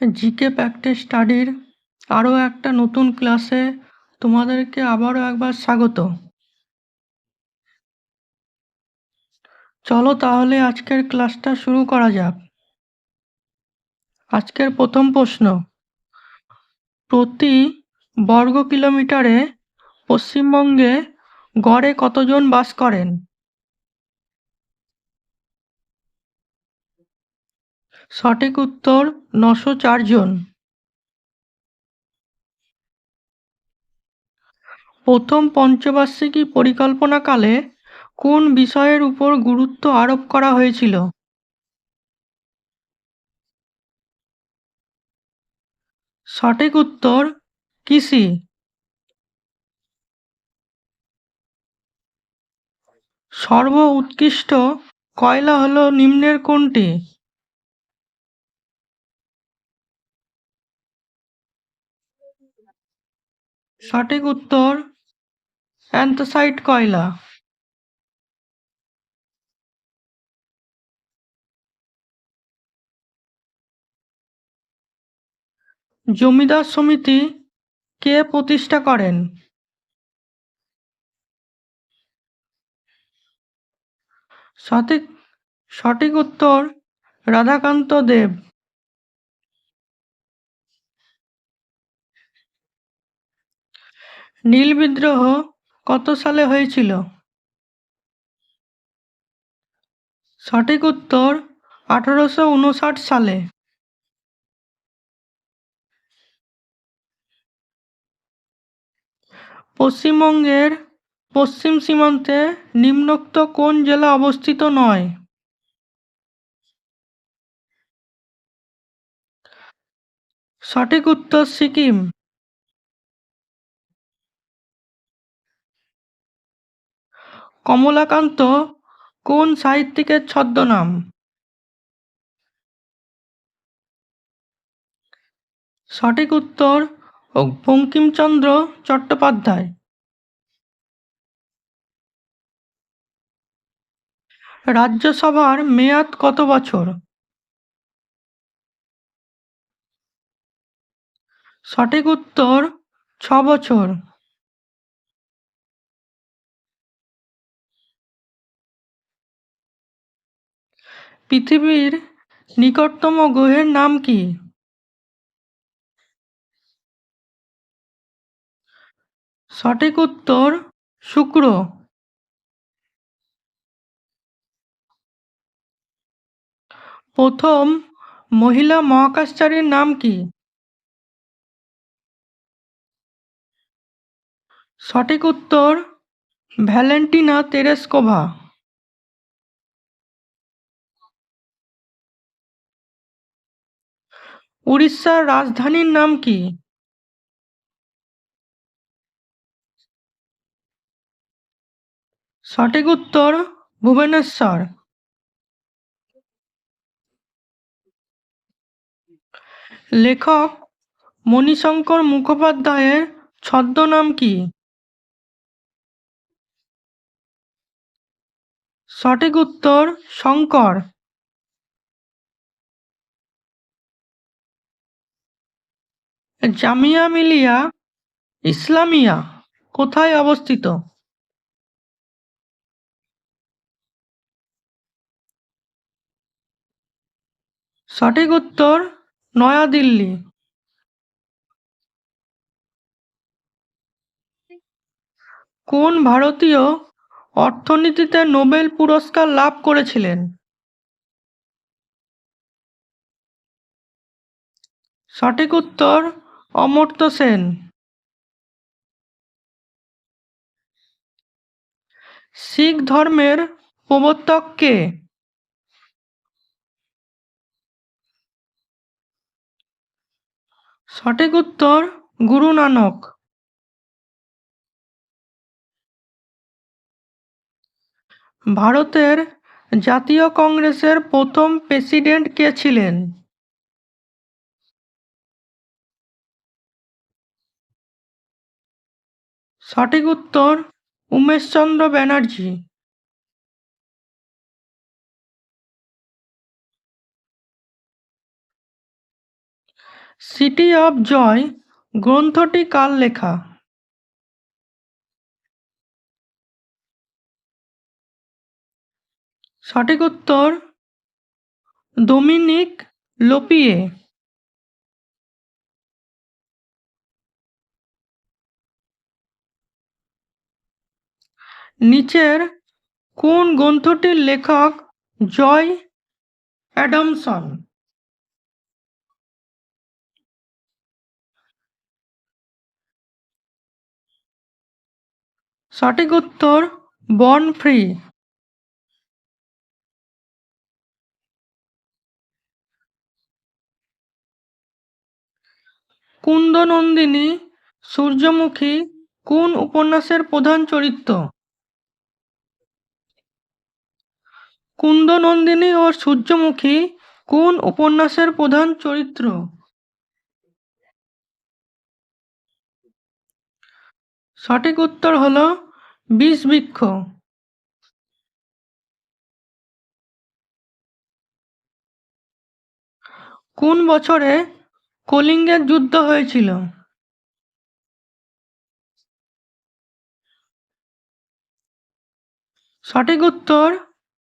GK practice স্টাডির আরও একটা নতুন ক্লাসে তোমাদেরকে আবারও একবার স্বাগত। চলো তাহলে আজকের ক্লাসটা শুরু করা যাক। আজকের প্রথম প্রশ্ন। প্রতি বর্গ কিলোমিটারে পশ্চিমবঙ্গে গড়ে কতজন বাস করেন? সঠিক উত্তর নশো চারজন প্রথম পঞ্চবার্ষিকী পরিকল্পনাকালে কোন বিষয়ের উপর গুরুত্ব আরোপ করা হয়েছিল? সঠিক উত্তর, কৃষি। সর্ব উৎকৃষ্ট কয়লা হল নিম্নের কোনটি? সঠিক উত্তর অ্যান্থ্রাসাইট কয়লা। জমিদার সমিতি কে প্রতিষ্ঠা করেন? সঠিক সঠিক উত্তর রাধাকান্ত দেব। নীল বিদ্রোহ কত সালে হয়েছিল? সঠিক উত্তর আঠারোশো উনষাট সালে। পশ্চিমবঙ্গের পশ্চিম সীমান্তে নিম্নোক্ত কোন জেলা অবস্থিত নয়? সঠিক উত্তর সিকিম। কমলাকান্ত, কোন সাহিত্যিকের ছদ্মনাম? সঠিক উত্তর, বঙ্কিমচন্দ্র চট্টোপাধ্যায়। রাজ্যসভার মেয়াদ কত বছর? সঠিক উত্তর, ছ বছর। পৃথিবীর নিকটতম গ্রহের নাম কি? সঠিক উত্তর, শুক্র। প্রথম মহিলা মহাকাশচারীর নাম কি? সঠিক উত্তর, ভ্যালেন্টিনা তেরেস্কোভা। উড়িষ্যার রাজধানীর নাম কি? সঠিক উত্তর ভুবনেশ্বর। লেখক মণিশঙ্কর মুখোপাধ্যায়ের ছদ্মনাম কি? সঠিক উত্তর শঙ্কর। জামিয়া মিলিয়া ইসলামিয়া কোথায় অবস্থিত? সঠিক উত্তর, নয়াদিল্লি। কোন ভারতীয় অর্থনীতিতে নোবেল পুরস্কার লাভ করেছিলেন? সঠিক উত্তর অমর্ত্য সেন। শিখ ধর্মের প্রবর্তক কে? সঠিক উত্তর গুরু নানক। ভারতের জাতীয় কংগ্রেসের প্রথম প্রেসিডেন্ট কে ছিলেন? সঠিক উত্তর Umeshchandra Banerjee. City of joy গ্রন্থটি কার লেখা? সঠিক উত্তর ডোমিনিক লোপিয়ে। নিচের কোন গ্রন্থটির লেখক জয় অ্যাডামসন? সঠিক উত্তর বর্ন ফ্রি কুন্দনন্দিনী সূর্যমুখী কোন উপন্যাসের প্রধান চরিত্র? কুন্দনন্দিনী ও সূর্যমুখী, কোন উপন্যাসের প্রধান চরিত্র? সঠিক উত্তর হল বিষবৃক্ষ। কোন বছরে কলিঙ্গের যুদ্ধ হয়েছিল? সঠিক উত্তর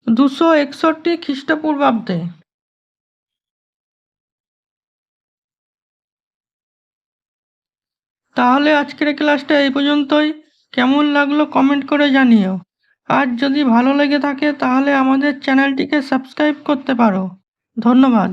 দুশো একষট্টি খ্রিস্টপূর্বাব্দে। তাহলে আজকের ক্লাসটা এই পর্যন্তই। কেমন লাগল কমেন্ট করে জানিও। আর যদি ভালো লেগে থাকে তাহলে আমাদের চ্যানেলটিকে সাবস্ক্রাইব করতে পারো। ধন্যবাদ।